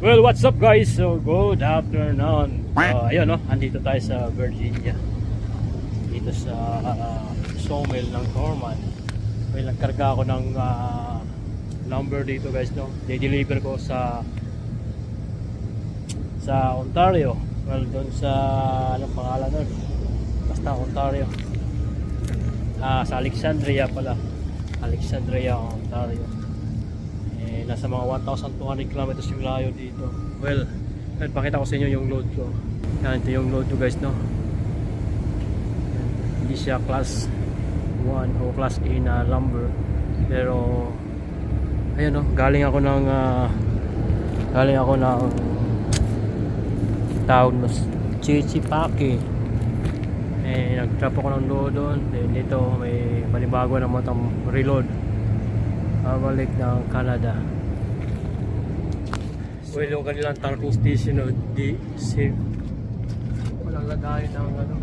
Well, what's up guys? So, good afternoon. So, ayun no, andito tayo sa Virginia. Dito sa uh, sawmill ng Norman. Well, nagkarga ako ng uh, number dito guys no. De-deliver ko sa sa Ontario. Well, doon sa anong pangalan nun? Basta Ontario. Ah, sa Alexandria pala. Alexandria, Ontario. Eh, nasa mga 1,200 kilometers yung layo dito. Well, pakita ko sa inyo yung load ko. Yan, ito yung load ko guys, no? Hindi siya class 1 o class A na lumber. Pero, ayun no, galing ako ng, ah, galing ako ng tawag na Chichipaki. Eh, nag-drop ako ng load doon. Dito, may panibago naman itong reload pabalik ng Canada. Well yung kanilang tarping station no, di safe walang lagayan ng ano.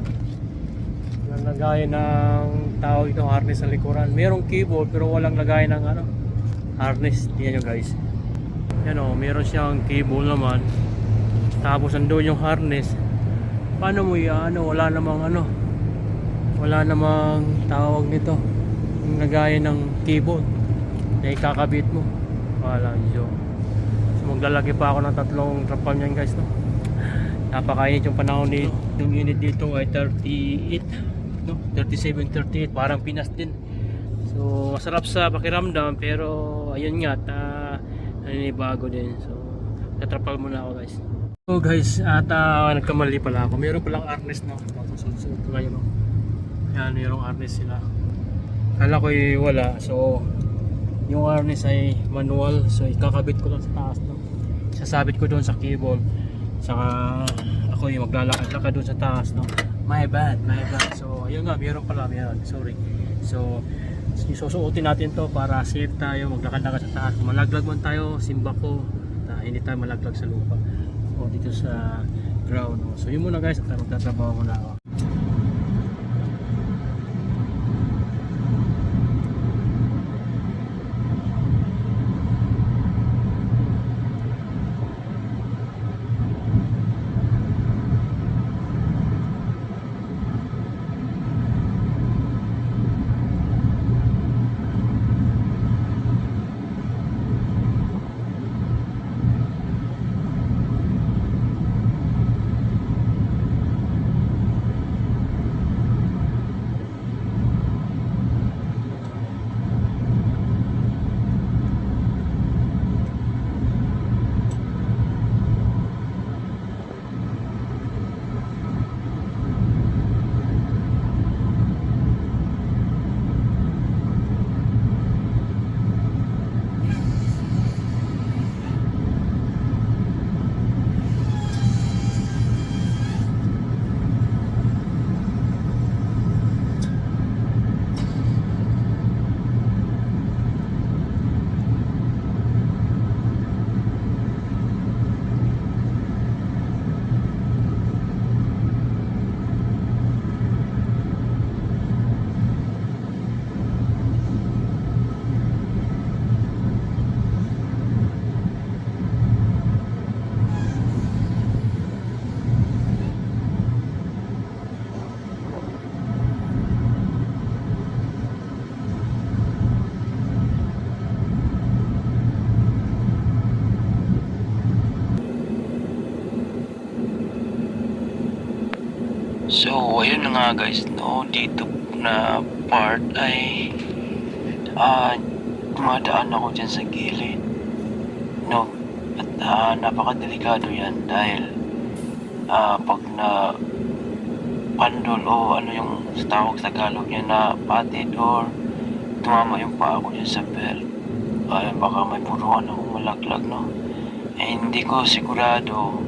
Walang lagayan ng tawag itong harness sa likuran. Merong cable pero walang lagayan ng ano harness. Tingnan nyo guys. Yan o meron siyang cable naman. Tapos andun yung harness. Paano mo yan ano wala namang ano wala namang tawag nito. Yung lagayan ng cable na ikakabit mo. Wala joke so maglalagay pa ako ng tatlong trapal niyan guys no? Napakainit yung panahon dito yung unit dito ay 38 no? 37 38 parang Pinas din. So masarap sa pakiramdam pero ayun nga ta naninibago din. So tatrapal muna ako guys. So guys at uh, nagkamali pala ako. Meron palang harness no? Susunod ko ngayon no? Yan merong harness sila. Kala ko wala. So yung harness ay manual so ikakabit ko lang sa taas no sasabit ko doon sa cable. Saka ako yung maglalakad-lakad doon sa taas no? My bad my bad. So ayun nga meron pala meron. Sorry. So susuotin natin to para safe tayo maglakad-lakad sa taas. Malaglag man tayo simba ko na hindi tayo malaglag sa lupa o dito sa ground. No? so yun muna guys. At magtatrabaho muna ako So, ayun nga guys, no, dito na part ay ah dumadaan ako dyan sa gilid. No, at ah, napakadelikado yan dahil ah pag na pandol o ano yung tawag sa Tagalog niya na patid or tumama yung paa ko dyan sa belt. Ay, baka may puruan akong malaglag, no? Eh, hindi ko sigurado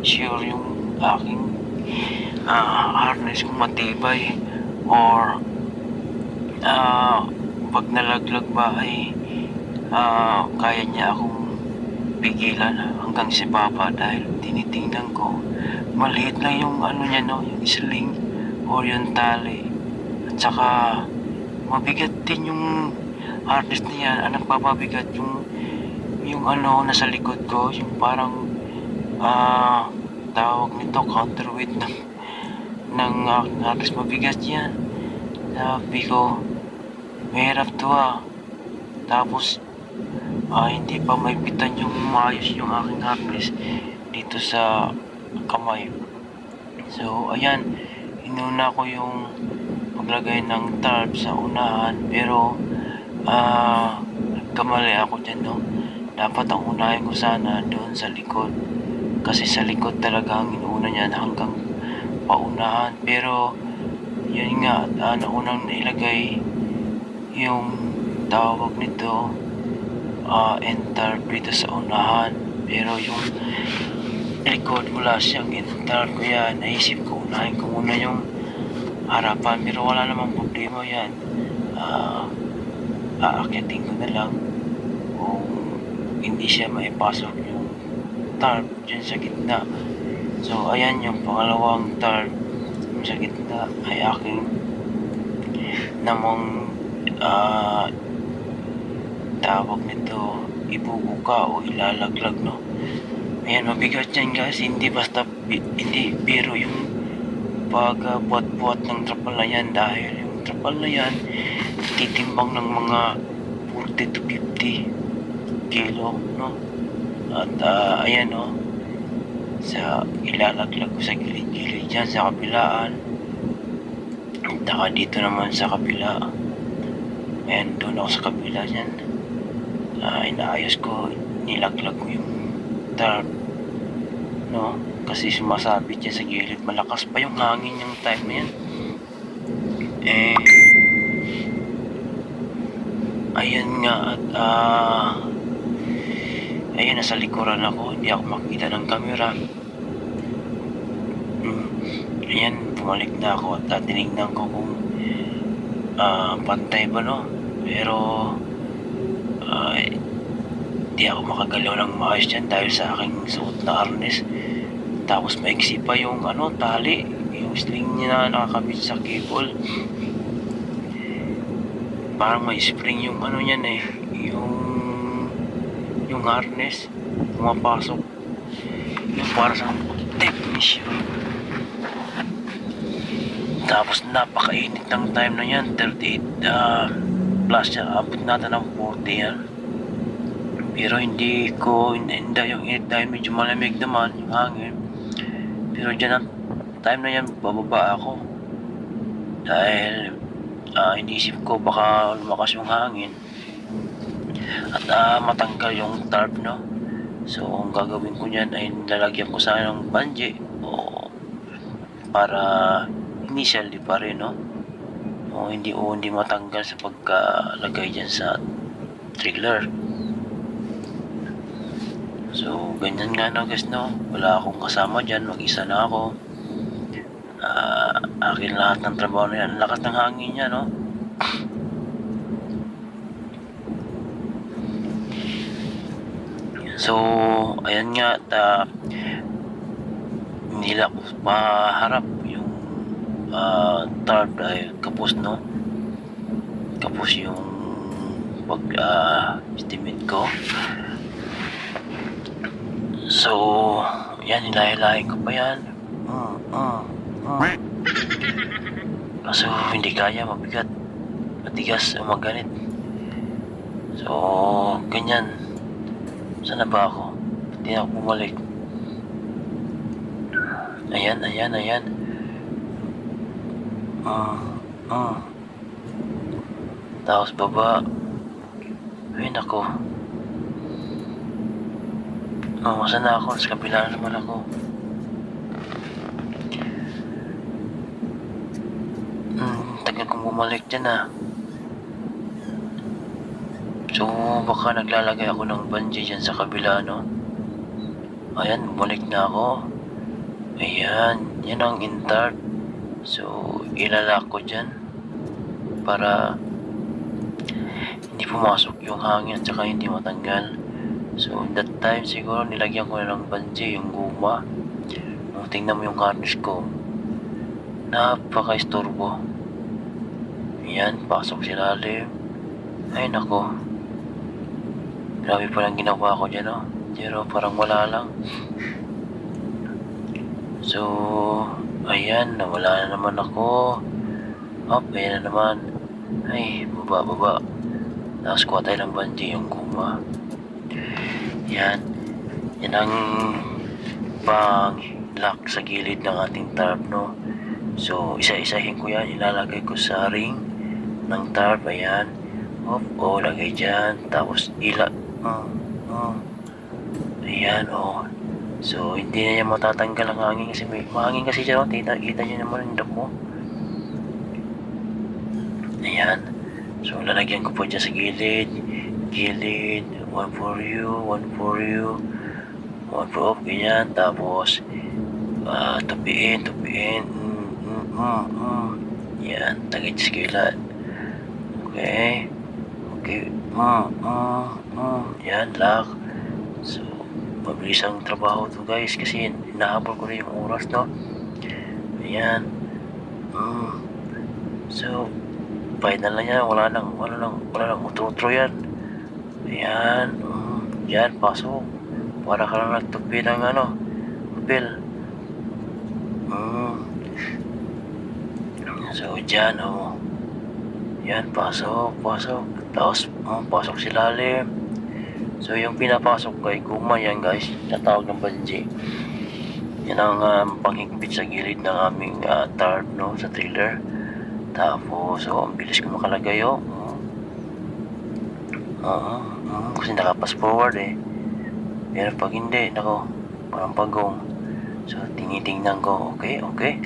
sure yung aking ah, harness kung matibay. Or ah, pag nalaglag ba ay ah, kaya niya akong pigilan hanggang si Papa dahil tinitingnan ko. Maliit lang yung ano niya no? Yung sling or yung tali. At saka mabigat din yung harness niya. Ang nagpapabigat yung yung ano nasa likod ko, yung parang ah tawag nito counterweight ng ng aking harness mabigat yan. Sabi ko, mahirap to ah. Tapos, ah, hindi pa may pitan yung maayos yung aking harness dito sa kamay. So, ayan, inuna ko yung paglagay ng tarp sa unahan pero ah kamali ako dyan no dapat ang unahin ko sana doon sa likod kasi sa likod talaga ang inuuna niya hanggang paunahan. Pero yun nga uh, naunang nailagay yung tawag nito ah end tarp dito sa unahan. Pero yung likod wala siyang end tarp kaya naisip ko unahin ko muna yung harapan. Pero wala namang problema yan. Ah aakyatin ko na lang kung hindi siya maipasok yung tarp dyan sa gitna so ayan yung pangalawang tarp sa gitna ay aking namang ah tawag nito ibubuka o ilalaglag no? Ayan mabigat yan guys. Hindi basta hindi biro yung pag uh, ng trapal na yan. Dahil yung trapal na yan titimbang ng mga 40 to 50 kilo no? At ah, ayan no sa ilalaglag ko sa gilid-gilid dyan sa kabilaan at saka dito naman sa kabila ayan doon ako sa kabila dyan. Ah, inaayos ko nilaglag ko yung tarp no? Kasi sumasabit yan sa gilid. Malakas pa yung hangin yung time na yan. Eh ayun nga at ah ayun nasa likuran ako. Hindi ako makita ng camera. Hmm. ayan bumalik na ako at tinignan ko kung ah, pantay ba no? Pero ah, di ako makagalaw ng maayos dyan dahil sa aking suot na harness. Tapos maiksi pa yung ano tali. Yung string niya na nakakabit sa cable. Parang may spring yung ano niyan eh. Yung yung harness pumapasok. Yung para sa technician. Tapos napakainit ng time na yan. 38 ah, plus siya. Abot natin ng 40 yan pero hindi ko hindi yung init dahil medyo malamig naman yung hangin. Pero dyan ang time na yan bababa ako. Dahil ah, inisip ko baka lumakas yung hangin at ah, matanggal yung tarp no so ang gagawin ko niyan ay lalagyan ko sana ng banje o para initially pa rin no o hindi o hindi matanggal sa pagkalagay dyan sa trailer So, ganyan nga no guys no. Wala akong kasama dyan. Mag-isa na ako. Ah, akin lahat ng trabaho na yan. Lakas ng hangin niya no. So, ayan nga at ah, nila ko maharap yung ah, tarp dahil kapos no. Kapos yung pag ah, estimate ko. So, yan, hilahilahin ko pa yan. Mm, mm, mm. Kaso, hindi kaya, mabigat. Matigas, umaganit. So, ganyan. Sana ba ako? Hindi na ako bumalik. Ayan, ayan, ayan. Mm, mm. Tapos baba. Ay, nako. Oh, sana ako? Sa kabila naman ako. Hmm, tagal kong bumalik dyan ah. So, baka naglalagay ako ng bungee dyan sa kabila, no? Ayan, bumalik na ako. Ayan, yan ang intart. So, ilalak ko dyan. Para hindi pumasok yung hangin at saka hindi matanggal. So, that time siguro nilagyan ko na ng bungee yung guma. Nung tingnan mo yung harness ko, napaka-istorbo. Yan, pasok sa ilalim. Ay nako. Grabe palang ginawa ko dyan, oh. Pero parang wala lang. So, ayan, nawala na naman ako. Up, ayan na naman. Ay, baba, baba. Nakakuha tayo ng bungee yung guma. Yan. Yan ang pang lock sa gilid ng ating tarp, no? So, isa-isahin ko yan. Ilalagay ko sa ring ng tarp. Ayan. Hop, oh, lagay dyan. Tapos, ila... Oh, oh. Ayan, oh. So, hindi na yan matatanggal ang hangin kasi may mahangin kasi dyan, oh. Kita, nyo naman yung dako. Ayan. So, lalagyan ko po dyan sa gilid. Gilid. One for you, one for you. One for off, ganyan. Tapos, ah, tupiin, tupiin. Mm, mm, mm, mm. Yan, tagit sa gilid. Okay. Okay. Mm, mm, mm. Yan, lock. So, mabilis ang trabaho to guys kasi hinahabol ko na yung oras, no? Ayan. Mm. So, final na yan. Wala nang, wala nang, wala nang utro-utro yan. Ayan. Mm. Yan, pasok. Para ka lang nagtupi ng ano, papel. Mm. So, dyan, oh. Yan, pasok, pasok. Tapos, mm, pasok si lalim. So, yung pinapasok ko ay guma yan, guys. Natawag ng bungee. Yan ang um, panghigpit sa gilid ng aming uh, tarp, no, sa trailer. Tapos, oh, ang bilis ko makalagay, oh. Oo, oo, kasi nakapas forward, eh. Pero pag hindi, nako, parang pagong. So, tinitingnan ko, okay, okay.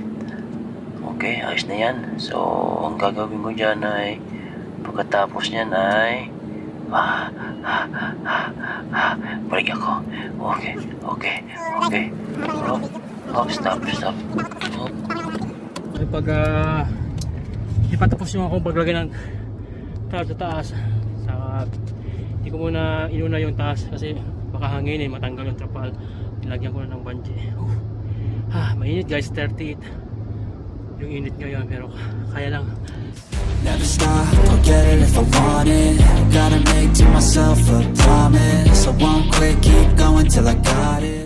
Okay, ayos na yan. So, ang gagawin ko dyan ay, pagkatapos niyan ay, ah, balik ako. Okay, okay, okay. Oh, oh stop, stop. Oh, Ay, pag uh, ipatapos nyo akong paglagay ng tarp sa taas sa hindi ko muna inuna yung taas kasi baka hanginin matanggal yung trapal nilagyan ko na ng bungee Uf. ah, mainit guys 38 yung init ngayon pero kaya lang Never stop, I'll get it if I want it. Gotta make to myself a promise. I won't quit, keep going till I got it